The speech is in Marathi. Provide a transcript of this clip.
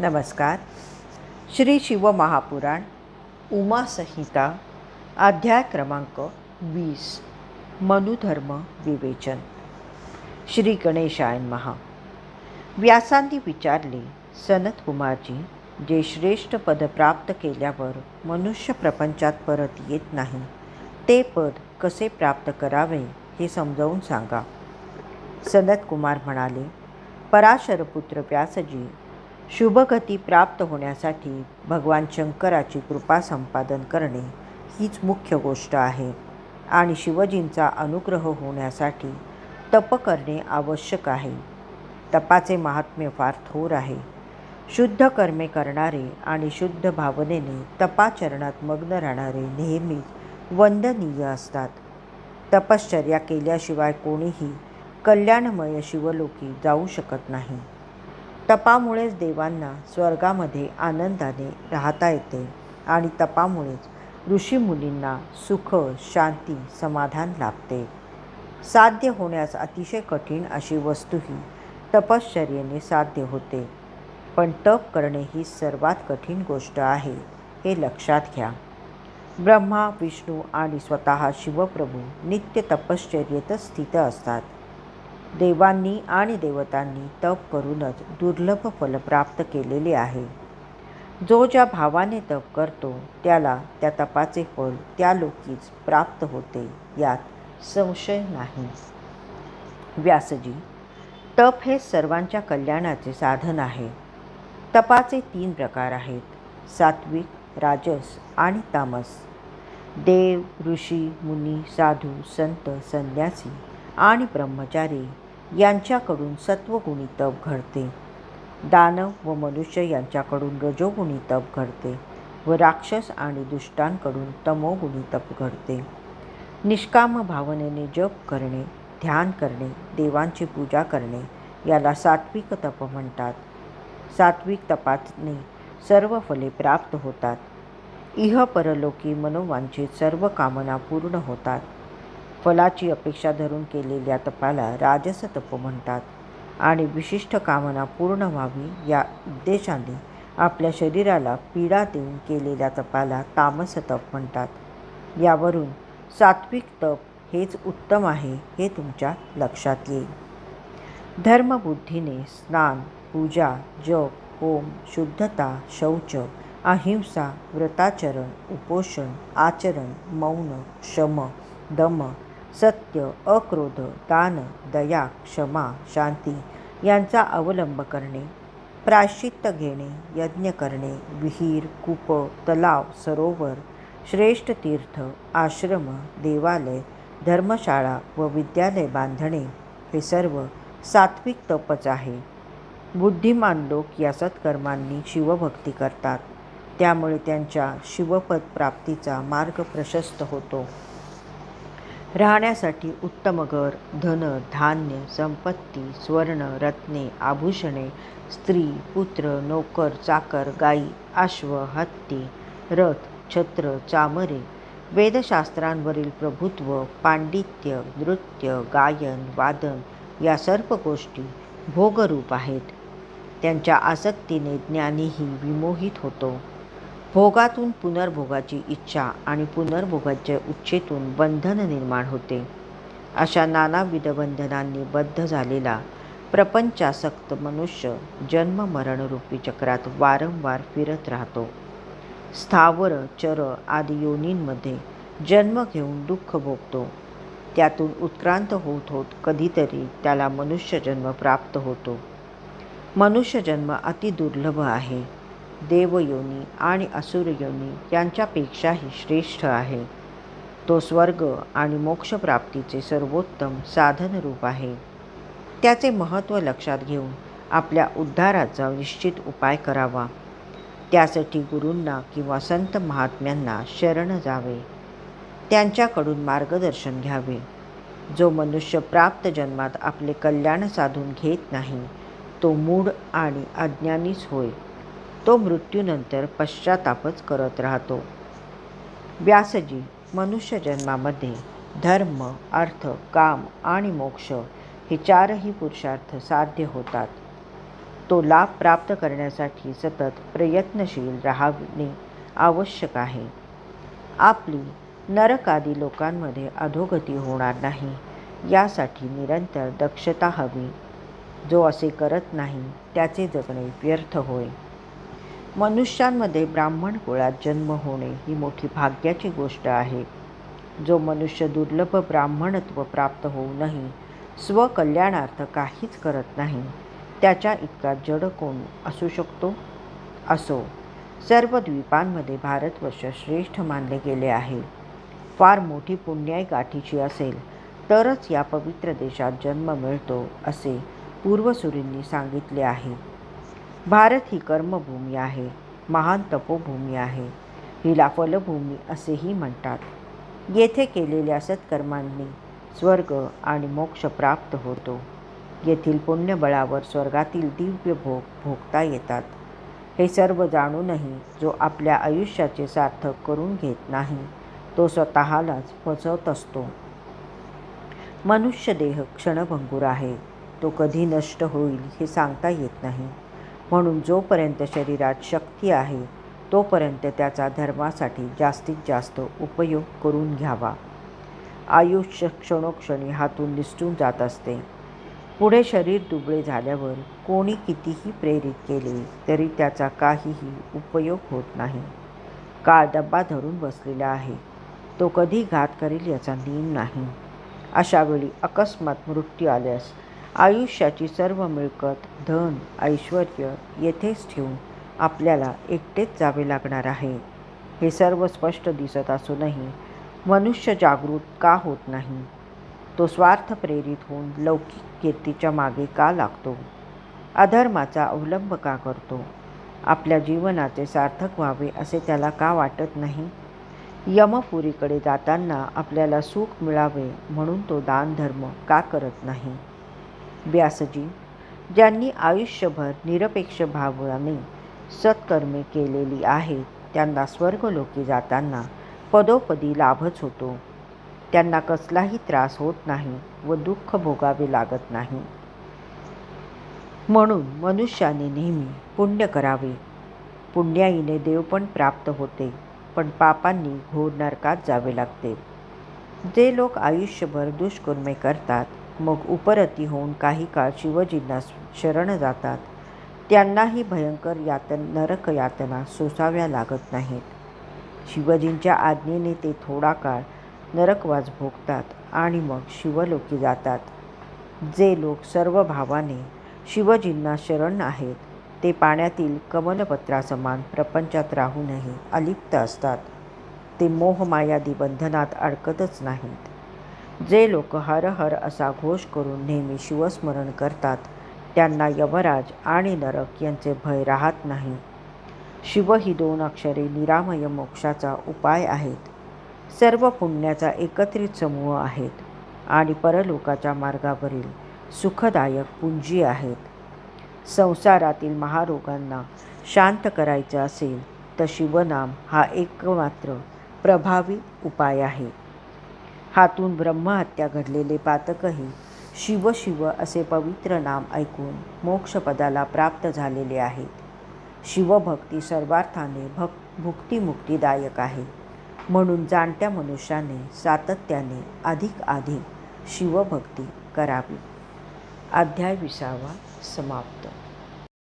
नमस्कार. श्री शिवमहापुराण उमासंहिता अध्याय क्रमांक वीस मनुधर्म विवेचन. श्री गणेशायन महा व्यासांनी विचारले सनत कुमारजी जे श्रेष्ठ पद प्राप्त केल्यावर मनुष्य प्रपंचात परत येत नाही ते पद कसे प्राप्त करावे हे समजावून सांगा. सनत कुमार म्हणाले पराशरपुत्र व्यासजी शुभगती प्राप्त होण्यासाठी भगवान शंकराची कृपा संपादन करणे हीच मुख्य गोष्ट आहे आणि शिवजींचा अनुग्रह होण्यासाठी तप करणे आवश्यक आहे. तपाचे महात्म्य फार थोर आहे. शुद्ध कर्मे करणारे आणि शुद्ध भावनेने तपाचरणात मग्न राहणारे नेहमीच वंदनीय असतात. तपश्चर्या केल्याशिवाय कोणीही कल्याणमय शिवलोकी जाऊ शकत नाही. तपामुळेच देवांना स्वर्गामध्ये आनंदाने राहता येते आणि तपामुळेच ऋषीमुनींना सुख शांती समाधान लाभते. साध्य होण्यास अतिशय कठीण अशी वस्तूही तपश्चर्येने साध्य होते. पण तप करणे ही सर्वात कठीण गोष्ट आहे हे लक्षात घ्या. ब्रह्मा विष्णू आणि स्वतः शिवप्रभू नित्य तपश्चर्येतच स्थित असतात. देवांनी आणि देवतांनी तप करूनच दुर्लभ फल प्राप्त केलेले आहे. जो ज्या भावाने तप करतो त्याला त्या तपाचे फल त्या लोकीच प्राप्त होते यात संशय नाही. व्यासजी तप हे सर्वांच्या कल्याणाचे साधन आहे. तपाचे तीन प्रकार आहेत. सात्विक राजस आणि तामस. देव ऋषी मुनी साधू संत संन्यासी आणि ब्रह्मचारी यांच्याकडून सत्वगुणी तप घडते. दानव व मनुष्य यांच्याकडून रजोगुणी तप घडते व राक्षस आणि दुष्टांकडून तमोगुणी तप घडते. निष्काम भावनेने जप करणे ध्यान करणे देवांची पूजा करणे याला सात्विक तप म्हणतात. सात्विक तपाने सर्व फले प्राप्त होतात. इह परलोकी मनोवांचे सर्व कामना पूर्ण होतात. फलाची अपेक्षा धरून केलेल्या तपाला राजस तप म्हणतात आणि विशिष्ट कामना पूर्ण व्हावी या उद्देशाने आपल्या शरीराला पीडा देऊन केलेल्या तपाला तामस तप म्हणतात. यावरून सात्विक तप हेच उत्तम आहे हे तुमच्या लक्षात येईल. धर्मबुद्धीने स्नान पूजा जप होम शुद्धता शौच अहिंसा व्रताचरण उपोषण आचरण मौन शम दम सत्य अक्रोध दान दया क्षमा शांती यांचा अवलंब करणे प्राश्चित्त घेणे यज्ञ करणे विहीर कूप तलाव सरोवर श्रेष्ठ तीर्थ आश्रम देवालय धर्मशाळा व विद्यालय बांधणे हे सर्व सात्विक तपच आहे. बुद्धिमान लोक या सत्कर्मांनी शिवभक्ती करतात. त्यामुळे त्यांच्या शिवपद प्राप्तीचा मार्ग प्रशस्त होतो. राहण्यासाठी उत्तम घर धन धान्य संपत्ती स्वर्ण रत्ने आभूषणे स्त्री पुत्र नोकर चाकर गाई अश्व हत्ती रथ छत्र चामरे वेदशास्त्रांवरील प्रभुत्व पांडित्य नृत्य गायन वादन या सर्व गोष्टी भोगरूप आहेत. त्यांच्या आसक्तीने ज्ञानीही विमोहित होतो. भोगातून पुनर्भोगाची इच्छा आणि पुनर्भोगाच्या उच्चेतून बंधन निर्माण होते. अशा नानाविध बंधनांनी बद्ध झालेला प्रपंचासक्त मनुष्य जन्म मरणरूपी चक्रात वारंवार फिरत राहतो. स्थावर चर आदी योनींमध्ये जन्म घेऊन दुःख भोगतो. त्यातून उत्क्रांत होत होत कधीतरी त्याला मनुष्यजन्म प्राप्त होतो. मनुष्यजन्म अतिदुर्लभ आहे. देवयोनी आणि असुरयोनी यांच्यापेक्षाही श्रेष्ठ आहे. तो स्वर्ग आणि मोक्षप्राप्तीचे सर्वोत्तम साधनरूप आहे. त्याचे महत्त्व लक्षात घेऊन आपल्या उद्धाराचा निश्चित उपाय करावा. त्यासाठी गुरूंना किंवा संत महात्म्यांना शरण जावे. त्यांच्याकडून मार्गदर्शन घ्यावे. जो मनुष्य प्राप्त जन्मात आपले कल्याण साधून घेत नाही तो मूढ आणि अज्ञानीच होय. तो मृत्यूनंतर पश्चातापच करत राहतो. व्यासजी मनुष्य जन्मामध्ये धर्म अर्थ काम आणि मोक्ष हे चारही पुरुषार्थ साध्य होतात. तो लाभ प्राप्त करण्यासाठी सतत प्रयत्नशील राहणे आवश्यक आहे. आपली नरकादी लोकांमध्ये अधोगती होणार नाही यासाठी निरंतर दक्षता हवी. जो असे करत नाही त्याचे जगणे व्यर्थ होय. मनुष्यांमध्ये ब्राह्मण कुळात जन्म होणे ही मोठी भाग्याची गोष्ट आहे. जो मनुष्य दुर्लभ ब्राह्मणत्व प्राप्त होऊनही स्वकल्याणार्थ काहीच करत नाही त्याच्या इतका जड कोण असू शकतो? असो सर्व द्वीपांमध्ये भारतवर्ष श्रेष्ठ मानले गेले आहे. फार मोठी पुण्याई गाठीची असेल तरच या पवित्र देशात जन्म मिळतो असे पूर्वसुरींनी सांगितले आहे. भारत ही कर्मभूमी आहे महान तपोभूमी आहे हिला फलभूमी असेही म्हणतात. येथे केलेल्या सत्कर्मांनी स्वर्ग आणि मोक्ष प्राप्त होतो. येथील पुण्यबळावर स्वर्गातील दिव्य भोग भोगता येतात. हे सर्व जाणूनही जो आपल्या आयुष्याचे सार्थक करून घेत नाही तो स्वतःलाच फसवत असतो. मनुष्य देह क्षणभंगूर आहे. तो कधी नष्ट होईल हे सांगता येत नाही. म्हणून जोपर्यंत शरीरात शक्ती आहे तोपर्यंत त्याचा धर्मासाठी जास्तीत जास्त उपयोग करून घ्यावा. आयुष्य क्षणोक्षणी हातून निसटून जात असते. पुढे शरीर दुबळे झाल्यावर कोणी कितीही प्रेरित केले तरी त्याचा काहीही उपयोग होत नाही. काळ डब्बा धरून बसलेला आहे. तो कधी घात करेल याचा नियम नाही. अशावेळी अकस्मात मृत्यू आल्यास आयुष्याची सर्व मिळकत धन ऐश्वर येथेच ठेवून आपल्याला एकटेच जावे लागणार आहे. हे सर्व स्पष्ट दिसत असूनही मनुष्य जागृत का होत नाही? तो स्वार्थ प्रेरित होऊन लौकिक कीर्तीच्या मागे का लागतो? अधर्माचा अवलंब का करतो? आपल्या जीवनाचे सार्थक व्हावे असे त्याला का वाटत नाही? यमपुरीकडे जाताना आपल्याला सुख मिळावे म्हणून तो दानधर्म का करत नाही? व्यासजी ज्यांनी आयुष्यभर निरपेक्ष भावाने सत्कर्मे केलेली आहेत त्यांना स्वर्गलोकी जाताना पदोपदी लाभच होतो. त्यांना कसलाही त्रास होत नाही व दुःख भोगावे लागत नाही. म्हणून मनुष्याने नेहमी पुण्य करावे. पुण्याईने देवपण प्राप्त होते पण पापांनी घोर नरकात जावे लागते. जे लोक आयुष्यभर दुष्कर्मे करतात मग उपरती होऊन काही काळ शिवजींना शरण जातात. त्यांनाही भयंकर यातन नरक यातना सोसाव्या लागत नाहीत. शिवजींच्या आज्ञेने ते थोडा काळ नरकवास भोगतात आणि मग शिवलोकी जातात. जे लोक सर्व भावाने शिवजींना शरण आहेत ते पाण्यातील कमलपत्रासमान प्रपंचात राहूनही अलिप्त असतात. ते मोहमायादी बंधनात अडकतच नाहीत. जे लोक हर हर असा घोष करून नेहमी शिवस्मरण करतात त्यांना यमराज आणि नरक यांचे भय राहत नाही. शिव ही दोन अक्षरे निरामय मोक्षाचा उपाय आहेत. सर्व पुण्याचा एकत्रित समूह आहेत आणि परलोकाच्या मार्गावरील सुखदायक पुंजी आहेत. संसारातील महारोगांना शांत करायचं असेल तर शिवनाम हा एकमात्र प्रभावी उपाय आहे. हातून ब्रह्महत्या घडलेले पातकही शिव शिव असे पवित्र नाम ऐकून मोक्षपदाला प्राप्त झालेले आहेत शिवभक्ती सर्वार्थाने भक् भुक्तिमुक्तीदायक आहे. म्हणून जाणत्या मनुष्याने सातत्याने अधिक अधिक शिवभक्ती करावी. अध्याय विसावा समाप्त.